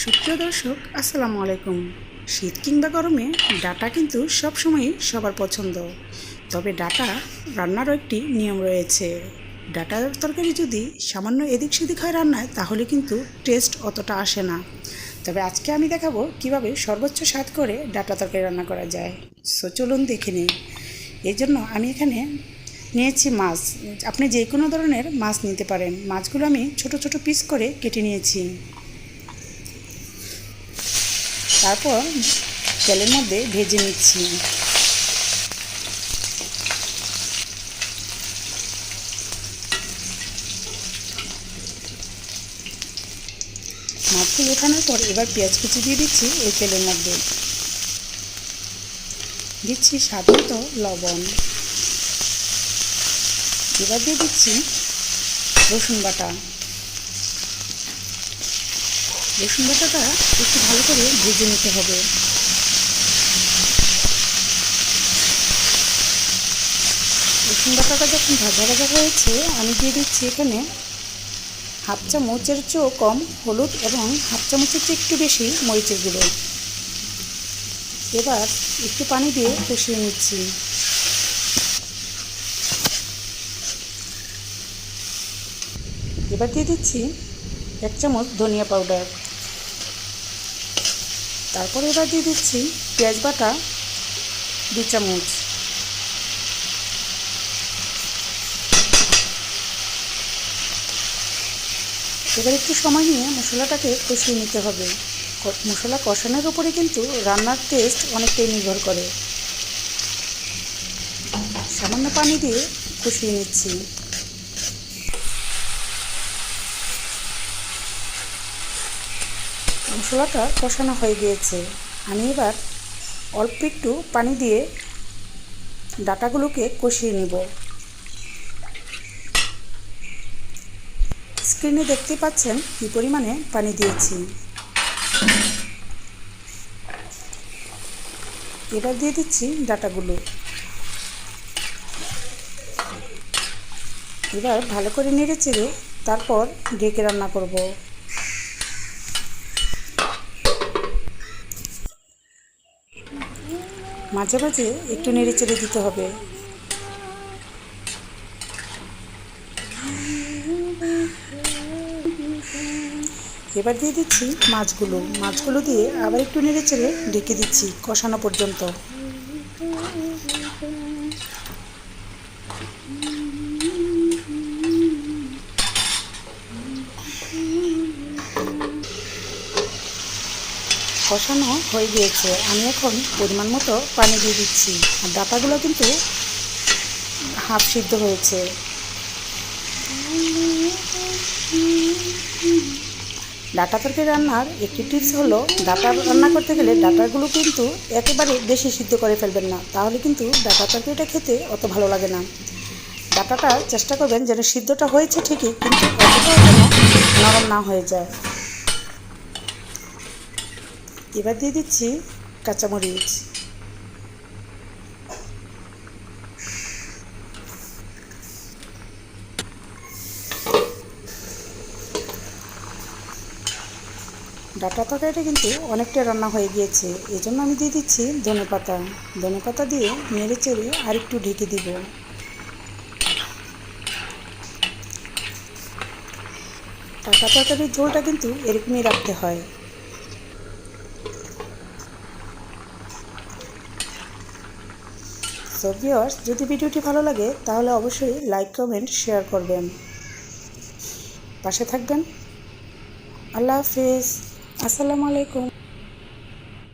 সুপ্রিয় দর্শক, আসসালামু আলাইকুম। শীত কিংবা গরমে ডাটা কিন্তু সবসময়ই সবার পছন্দ। তবে ডাটা রান্নারও একটি নিয়ম রয়েছে। ডাটার তরকারি যদি সামান্য এদিক সেদিক হয় রান্নায়, তাহলে কিন্তু টেস্ট অতটা আসে না। তবে আজকে আমি দেখাবো কীভাবে সর্বোচ্চ স্বাদ করে ডাটা তরকারি রান্না করা যায়। সো চলুন দেখে নিই। এই জন্য আমি এখানে নিয়েছি মাছ। আপনি যে কোনো ধরনের মাছ নিতে পারেন। মাছগুলো আমি ছোট ছোট পিস করে কেটে নিয়েছি। তারপর তেলের মধ্যে ভেজে নিচ্ছি। মাছগুলো ওঠানোর পর এবার পেঁয়াজ কুচি দিয়ে দিচ্ছি এই তেলের মধ্যে। দিচ্ছি স্বাদ লবণ। এবার দিয়ে দিচ্ছি রসুন বাটা। রসুন বাটাটা একটু ভালো করে ভেজে নিতে হবে। রসুন বাটাটা যখন ভাজা ভাজা হয়েছে, আমি দিয়ে দিচ্ছি এখানে হাফ চামচের চেয়েও কম হলুদ এবং হাফ চামচের চেয়ে একটু বেশি মরিচের গুঁড়ো। এবার একটু পানি দিয়ে কষিয়ে নিচ্ছি। এবার দিয়ে দিচ্ছি এক চামচ ধনিয়া পাউডার। তারপর এবার দিয়ে দিচ্ছি পেঁয়াজ বাটা দু চামচ। এবার একটু সময় নিয়ে মশলাটাকে কষিয়ে নিতে হবে। মশলা কষানোর উপরে কিন্তু রান্নার টেস্ট অনেকটাই নির্ভর করে। সামান্য পানি দিয়ে কষিয়ে নিচ্ছি। মশলাটা কষানো হয়ে গিয়েছে। আমি এবার অল্প একটু পানি দিয়ে ডাটাগুলোকে কষিয়ে নিব। স্ক্রিনে দেখতে পাচ্ছেন কী পরিমাণে পানি দিয়েছি। এবার দিয়ে দিচ্ছি ডাটাগুলো। এবার ভালো করে নেড়ে চেড়ে তারপর ঢেকে রান্না করব। মাঝে মাঝে একটু নেড়ে চেড়ে দিতে হবে। এবার দিয়ে দিচ্ছি মাছগুলো। মাছগুলো দিয়ে আবার একটু নেড়ে চেড়ে ঢেকে দিচ্ছি কষানো পর্যন্ত। কষানো হয়ে গিয়েছে। আমি এখন পরিমাণ মতো পানি দিয়ে দিচ্ছি। আর ডাটাগুলো কিন্তু হাফ সিদ্ধ হয়েছে। ডাটা তরকারি রান্নার একটি টিপস হলো, ডাটা রান্না করতে গেলে ডাটাগুলো কিন্তু একেবারে বেশি সিদ্ধ করে ফেলবেন না। তাহলে কিন্তু ডাটা তরকারিটা খেতে অত ভালো লাগে না। ডাটাটা চেষ্টা করবেন যেন সিদ্ধটা হয়েছে ঠিকই, কিন্তু অতটাও যেন নরম না হয়ে যায়। এবার দিয়ে দিচ্ছি কাঁচামরিচ। ডাটা তরকারিটা কিন্তু অনেকটা রান্না হয়ে গিয়েছে। এই জন্য আমি দিয়ে দিচ্ছি ধনে পাতা। ধনে পাতা দিয়ে নেড়ে চেড়ে আর একটু ঢেকে দিব। ডাটা তরকারির ঝোলটা কিন্তু এরকমই রাখতে হয়। সো ভিউয়ার্স যদি ভিডিওটি ভালো লাগে, তাহলে অবশ্যই লাইক কমেন্ট শেয়ার করবেন। পাশে থাকবেন। আল্লাহ হাফিজ। আসসালামু আলাইকুম।